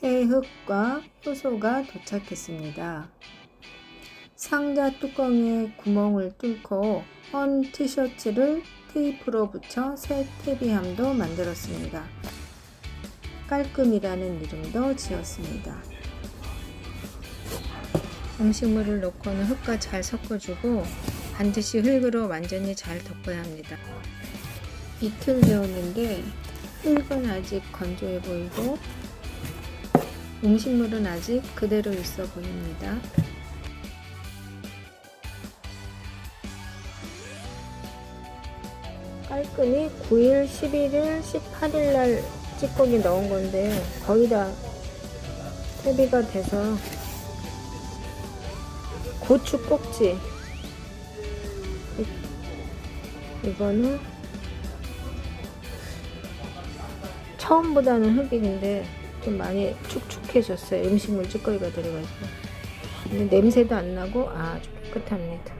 새 흙과 효소가 도착했습니다. 상자 뚜껑에 구멍을 뚫고 헌 티셔츠를 테이프로 붙여 새 테비함도 만들었습니다. 깔끔이라는 이름도 지었습니다. 음식물을 넣고는 흙과 잘 섞어주고 반드시 흙으로 완전히 잘 덮어야 합니다. 이틀 되었는데 흙은 아직 건조해 보이고 음식물은 아직 그대로 있어 보입니다. 깔끔히 9일, 11일, 18일 날 찌꺼기 넣은 건데 거의 다 퇴비가 돼서 고추 꼭지 이- 이거는 처음보다는 흙인데 좀 많이 축축해졌어요. 음식물 찌꺼기가 들어가서 근데 냄새도 안 나고 아주 깨끗합니다